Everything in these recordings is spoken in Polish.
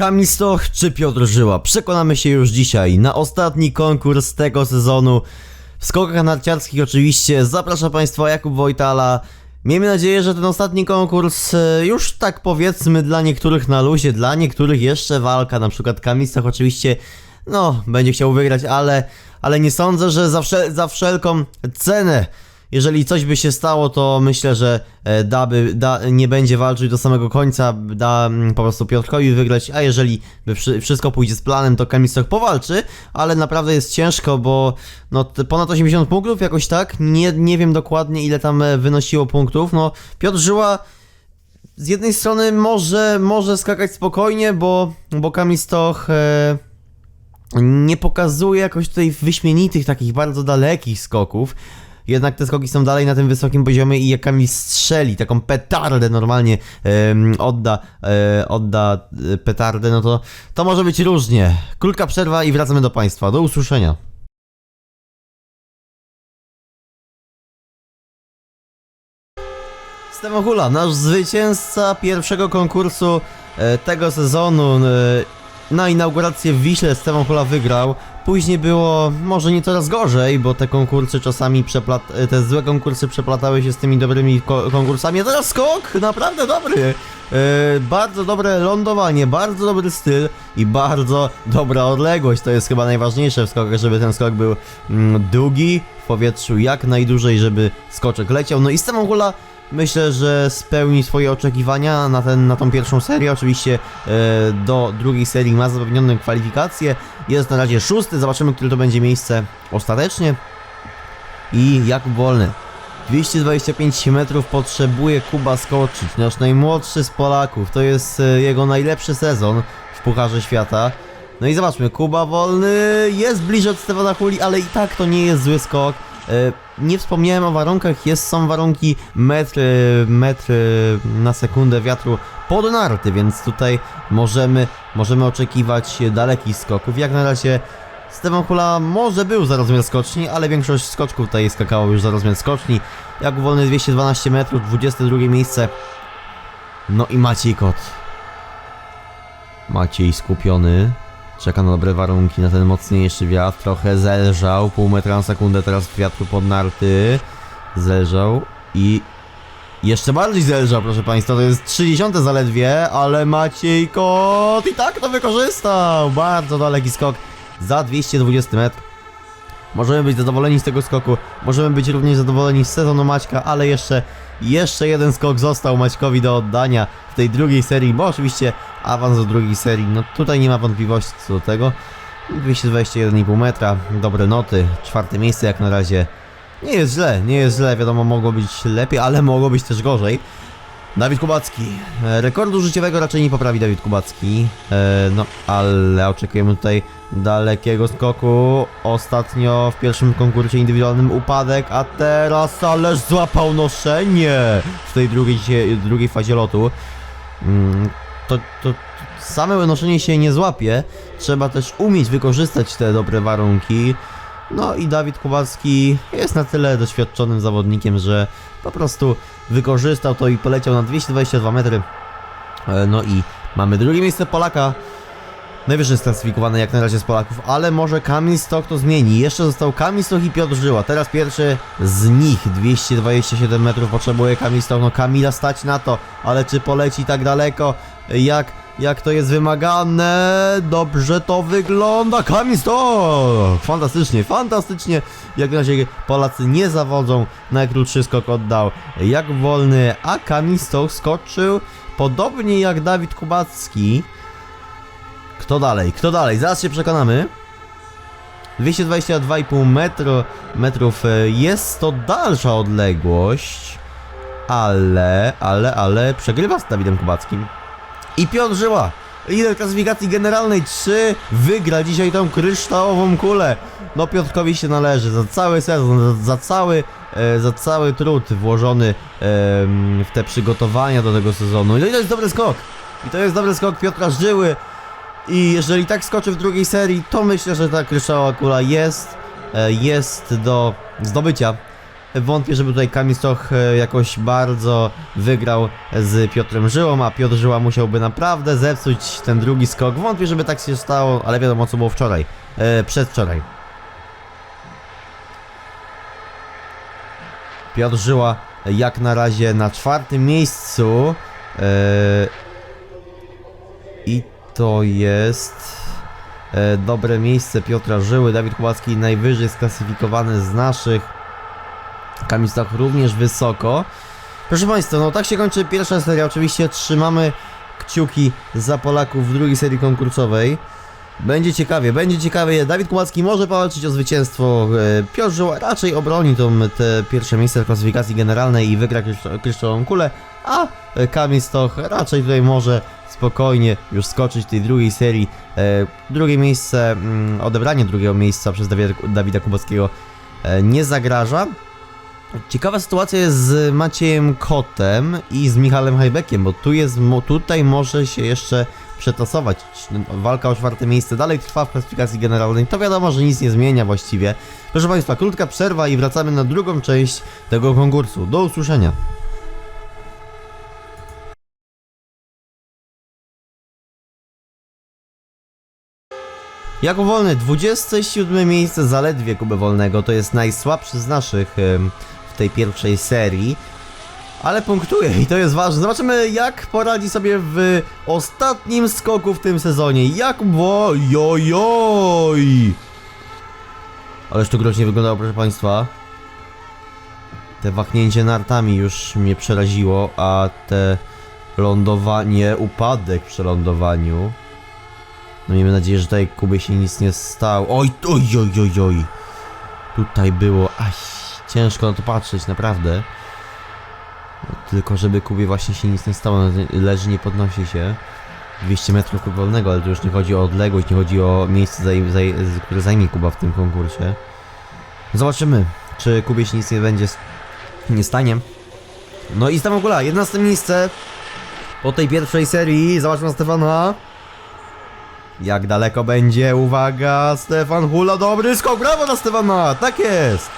Kamistoch czy Piotr Żyła? Przekonamy się już dzisiaj na ostatni konkurs tego sezonu. W skokach narciarskich oczywiście zapraszam Państwa Jakub Wojtala. Miejmy nadzieję, że ten ostatni konkurs e, już tak powiedzmy dla niektórych na luzie, dla niektórych jeszcze walka, na przykład Kamistoch oczywiście no, będzie chciał wygrać, ale, ale nie sądzę, że za, wszel za wszelką cenę jeżeli coś by się stało, to myślę, że e, da, by, da, nie będzie walczył do samego końca, da mm, po prostu Piotrkowi wygrać, a jeżeli wszystko pójdzie z planem, to Kamistok powalczy, ale naprawdę jest ciężko, bo no, ponad 80 punktów jakoś tak, nie, nie wiem dokładnie ile tam e, wynosiło punktów, no Piotr Żyła z jednej strony może, może skakać spokojnie, bo, bo Kamistoch... E, nie pokazuje jakoś tutaj wyśmienitych, takich bardzo dalekich skoków. Jednak te skoki są dalej na tym wysokim poziomie i jak Kamil strzeli taką petardę normalnie odda, e, odda e, petardę, no to to może być różnie. Krótka przerwa i wracamy do Państwa. Do usłyszenia. Stefan Hula, nasz zwycięzca pierwszego konkursu e, tego sezonu. E, na inaugurację w Wiśle Stefan Hula wygrał. Później było może nie coraz gorzej, bo te konkursy czasami przeplat... te złe konkursy przeplatały się z tymi dobrymi ko konkursami. A teraz skok naprawdę dobry. E, bardzo dobre lądowanie, bardzo dobry styl i bardzo dobra odległość. To jest chyba najważniejsze w skokach, żeby ten skok był mm, długi w powietrzu jak najdłużej, żeby skoczek leciał. No i Stefan Hula Myślę, że spełni swoje oczekiwania na, ten, na tą pierwszą serię. Oczywiście e, do drugiej serii ma zapewnione kwalifikacje. Jest na razie szósty. Zobaczymy, które to będzie miejsce ostatecznie. I Jakub Wolny. 225 metrów potrzebuje Kuba skoczyć. Nasz najmłodszy z Polaków. To jest e, jego najlepszy sezon w Pucharze Świata. No i zobaczmy, Kuba Wolny jest bliżej od Stefana Huli, ale i tak to nie jest zły skok. E, Nie wspomniałem o warunkach, jest, są warunki metr, metr na sekundę wiatru pod narty, więc tutaj możemy, możemy oczekiwać dalekich skoków. Jak na razie Stefan Hula może był za rozmiar skoczni, ale większość skoczków tutaj skakało już za rozmiar skoczni. Jak wolny 212 metrów, 22 miejsce. No i Maciej Kot. Maciej skupiony. Czeka na dobre warunki, na ten mocniejszy wiatr. Trochę zelżał, pół metra na sekundę teraz w wiatru pod narty. Zelżał i jeszcze bardziej zelżał, proszę Państwa. To jest 30 zaledwie, ale Maciej Kot i tak to wykorzystał. Bardzo daleki skok za 220 metrów. Możemy być zadowoleni z tego skoku, możemy być również zadowoleni z sezonu Maćka, ale jeszcze, jeszcze jeden skok został Maćkowi do oddania w tej drugiej serii, bo oczywiście awans do drugiej serii, no tutaj nie ma wątpliwości co do tego. 221,5 metra, dobre noty, czwarte miejsce jak na razie. Nie jest źle, nie jest źle, wiadomo mogło być lepiej, ale mogło być też gorzej. Dawid Kubacki. E, Rekordu życiowego raczej nie poprawi Dawid Kubacki. E, no, ale oczekujemy tutaj dalekiego skoku. Ostatnio w pierwszym konkursie indywidualnym upadek, a teraz ależ złapał noszenie w tej drugiej, drugiej fazie lotu. Mm, To, to same noszenie się nie złapie. Trzeba też umieć wykorzystać te dobre warunki. No i Dawid Kubacki jest na tyle doświadczonym zawodnikiem, że po prostu wykorzystał to i poleciał na 222 metry. E, No i mamy drugie miejsce Polaka. Najwyżej sklasyfikowany jak na razie z Polaków, ale może Kamil Stok to zmieni. Jeszcze został Kamil Stok i Piotr Żyła. Teraz pierwszy z nich 227 metrów potrzebuje Kamil Stok. No Kamila stać na to, ale czy poleci tak daleko? Jak, jak to jest wymagane? Dobrze to wygląda. Kamil Stok! Fantastycznie, fantastycznie. Jak na razie Polacy nie zawodzą. Najkrótszy skok oddał jak wolny, a Kamil Stok skoczył podobnie jak Dawid Kubacki. Kto dalej? Kto dalej? Zaraz się przekonamy. 222,5 metro, metrów e, jest to dalsza odległość, ale, ale, ale przegrywa z Dawidem Kubackim. I Piotr Żyła, lider klasyfikacji generalnej 3, wygra dzisiaj tą kryształową kulę. No Piotrkowi się należy za cały sezon, za, za cały, e, za cały trud włożony em, w te przygotowania do tego sezonu. No i to jest dobry skok. I to jest dobry skok Piotra Żyły. I jeżeli tak skoczy w drugiej serii, to myślę, że ta kryształowa kula jest, e, jest do zdobycia. Wątpię, żeby tutaj Kamil Stoch e, jakoś bardzo wygrał z Piotrem Żyłą, a Piotr Żyła musiałby naprawdę zepsuć ten drugi skok. Wątpię, żeby tak się stało, ale wiadomo co było wczoraj, e, przedwczoraj. Piotr Żyła jak na razie na czwartym miejscu. I to jest e, dobre miejsce Piotra Żyły. Dawid Kubacki najwyżej sklasyfikowany z naszych. Kamil Stach również wysoko. Proszę Państwa, no tak się kończy pierwsza seria. Oczywiście trzymamy kciuki za Polaków w drugiej serii konkursowej. Będzie ciekawie, będzie ciekawie. Dawid Kubacki może powalczyć o zwycięstwo. E, Piotr Żyła raczej obroni tą, te pierwsze miejsce w klasyfikacji generalnej i wygra kryszta- kryształową kulę, a e, Kamil Stoch raczej tutaj może spokojnie już skoczyć w tej drugiej serii. E, drugie miejsce, mm, odebranie drugiego miejsca przez Dawida, Dawida Kubackiego e, nie zagraża. Ciekawa sytuacja jest z Maciejem Kotem i z Michałem Hajbekiem, bo tu jest, tutaj może się jeszcze przetasować. Walka o czwarte miejsce dalej trwa w klasyfikacji generalnej. To wiadomo, że nic nie zmienia właściwie. Proszę Państwa, krótka przerwa i wracamy na drugą część tego konkursu. Do usłyszenia. Jako Wolny, 27 miejsce zaledwie Kuby Wolnego, to jest najsłabszy z naszych w tej pierwszej serii. Ale punktuje i to jest ważne. Zobaczymy jak poradzi sobie w ostatnim skoku w tym sezonie. Jak bo jojoj! Ależ to groźnie wyglądało, proszę Państwa. Te wahnięcie nartami już mnie przeraziło, a te lądowanie, upadek przy lądowaniu. No miejmy nadzieję, że tutaj Kubie się nic nie stało. Oj, oj, oj, oj, oj. Tutaj było, aj, ciężko na to patrzeć, naprawdę. No, Tylko żeby Kubie właśnie się nic nie stało, no, leży, nie podnosi się. 200 metrów Kuby wolnego, ale to już nie chodzi o odległość, nie chodzi o miejsce, zaj, zaj, które zajmie Kuba w tym konkursie. Zobaczymy, czy Kubie się nic nie będzie nie stanie. No i Stefan Gula, 11 miejsce po tej pierwszej serii. Zobaczmy na Stefana. Jak daleko będzie? Uwaga, Stefan Hula, dobry skok, brawo na Stefana, tak jest!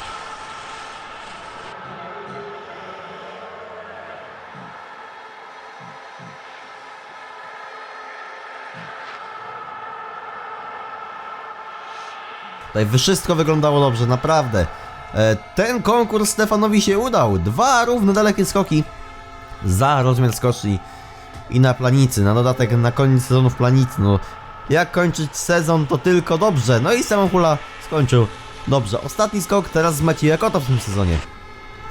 Tutaj wszystko wyglądało dobrze, naprawdę. E, Ten konkurs Stefanowi się udał. Dwa równo dalekie skoki za rozmiar skoczni i na planicy. Na dodatek na koniec sezonu w planicy. No, jak kończyć sezon to tylko dobrze. No i Stefan Hula skończył dobrze. Ostatni skok teraz z Macieja Kota w tym sezonie.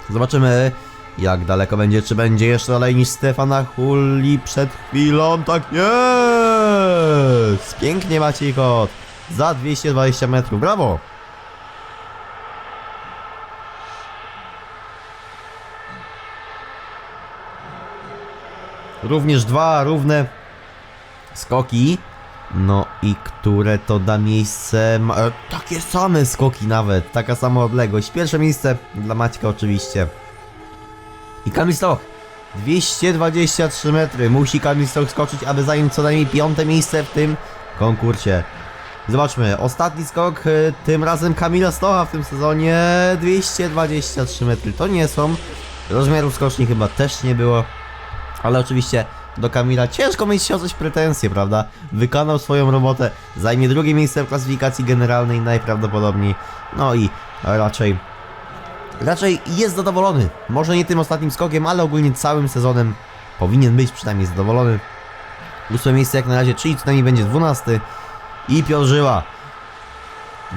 Zobaczymy jak daleko będzie, czy będzie jeszcze dalej niż Stefana Huli przed chwilą. Tak jest! Pięknie Maciej Kot. Za 220 metrów, brawo! Również dwa równe skoki. No i które to da miejsce. Ma, e, takie same skoki nawet, taka sama odległość. Pierwsze miejsce dla Maćka oczywiście. I Kamil Stoch. 223 metry. Musi Kamil Stoch skoczyć, aby zająć co najmniej piąte miejsce w tym konkursie. Zobaczmy, ostatni skok, y, tym razem Kamila Stocha w tym sezonie. 223 metry. To nie są. Rozmiarów skoczni chyba też nie było. Ale oczywiście do Kamila ciężko mieć się o coś pretensje, prawda? Wykonał swoją robotę, zajmie drugie miejsce w klasyfikacji generalnej najprawdopodobniej. No i raczej raczej jest zadowolony. Może nie tym ostatnim skokiem, ale ogólnie całym sezonem powinien być przynajmniej zadowolony. Ósme miejsce jak na razie, czyli co najmniej będzie 12. I Piotr Żyła.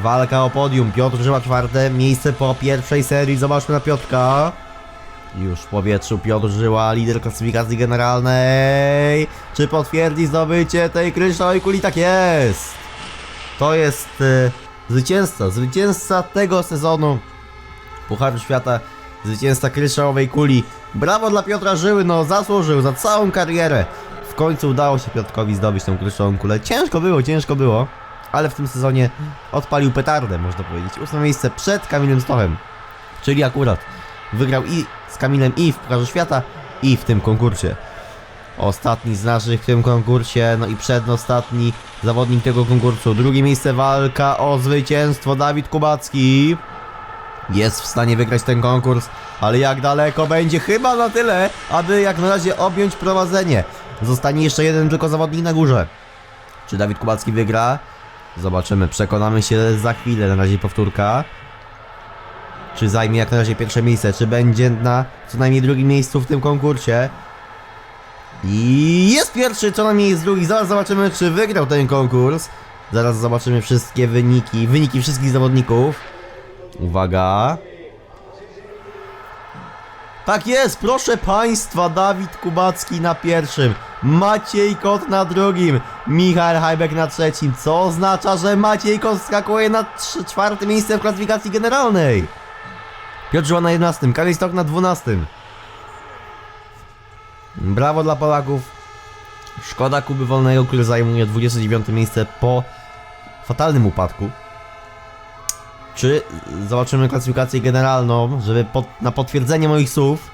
Walka o podium. Piotr Żyła czwarte miejsce po pierwszej serii. Zobaczmy na Piotrka. Już w powietrzu Piotr Żyła, lider klasyfikacji generalnej. Czy potwierdzi zdobycie tej kryształowej kuli? Tak jest! To jest e, zwycięzca, zwycięzca tego sezonu Pucharu Świata, zwycięzca kryształowej kuli. Brawo dla Piotra Żyły, no zasłużył za całą karierę. W końcu udało się Piotrkowi zdobyć tą kryształową kulę. Ciężko było, ciężko było, ale w tym sezonie odpalił petardę, można powiedzieć. Ósme miejsce przed Kamilem Stochem, czyli akurat wygrał i z Kamilem i w Pucharze Świata, i w tym konkursie. Ostatni z naszych w tym konkursie, no i przedostatni zawodnik tego konkursu. Drugie miejsce walka o zwycięstwo Dawid Kubacki. jest w stanie wygrać ten konkurs, ale jak daleko będzie? Chyba na tyle, aby jak na razie objąć prowadzenie. Zostanie jeszcze jeden tylko zawodnik na górze. Czy Dawid Kubacki wygra? Zobaczymy, przekonamy się za chwilę, na razie powtórka. Czy zajmie jak na razie pierwsze miejsce, czy będzie na co najmniej drugim miejscu w tym konkursie. I jest pierwszy, co najmniej jest drugi. Zaraz zobaczymy, czy wygrał ten konkurs. Zaraz zobaczymy wszystkie wyniki, wyniki wszystkich zawodników. Uwaga. Tak jest, proszę Państwa, Dawid Kubacki na pierwszym, Maciej Kot na drugim, Michał Hajbek na trzecim, co oznacza, że Maciej Kot skakuje na czwarte miejsce w klasyfikacji generalnej. Piotr na 11, Kamil Stok na 12. Brawo dla Polaków. Szkoda Kuby Wolnego, który zajmuje 29 miejsce po fatalnym upadku. Czy zobaczymy klasyfikację generalną, żeby pod, na potwierdzenie moich słów.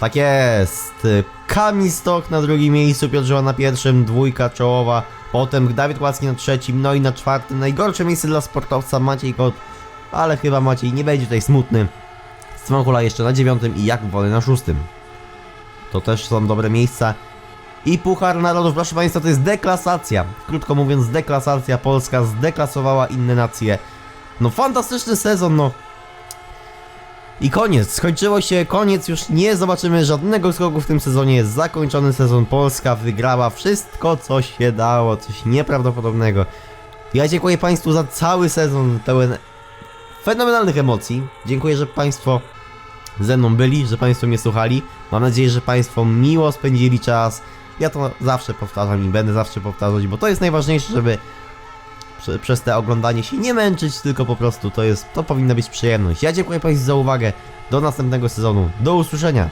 Tak jest. Kamil Stok na drugim miejscu, Piotr na pierwszym, dwójka czołowa. Potem Dawid Kłacki na trzecim, no i na czwartym. Najgorsze miejsce dla sportowca Maciej Kot, ale chyba Maciej nie będzie tutaj smutny. Stefan Hula jeszcze na dziewiątym i Jakub Wolny na szóstym. To też są dobre miejsca. I Puchar Narodów, proszę Państwa, to jest deklasacja. Krótko mówiąc, deklasacja. Polska zdeklasowała inne nacje. No fantastyczny sezon, no. I koniec, skończyło się, koniec, już nie zobaczymy żadnego skoku w tym sezonie, jest zakończony sezon, Polska wygrała wszystko co się dało, coś nieprawdopodobnego. Ja dziękuję Państwu za cały sezon pełen fenomenalnych emocji, dziękuję, że Państwo ze mną byli, że Państwo mnie słuchali, mam nadzieję, że Państwo miło spędzili czas, ja to zawsze powtarzam i będę zawsze powtarzać, bo to jest najważniejsze, żeby prze, przez te oglądanie się nie męczyć, tylko po prostu to jest, to powinna być przyjemność. Ja dziękuję Państwu za uwagę, do następnego sezonu, do usłyszenia.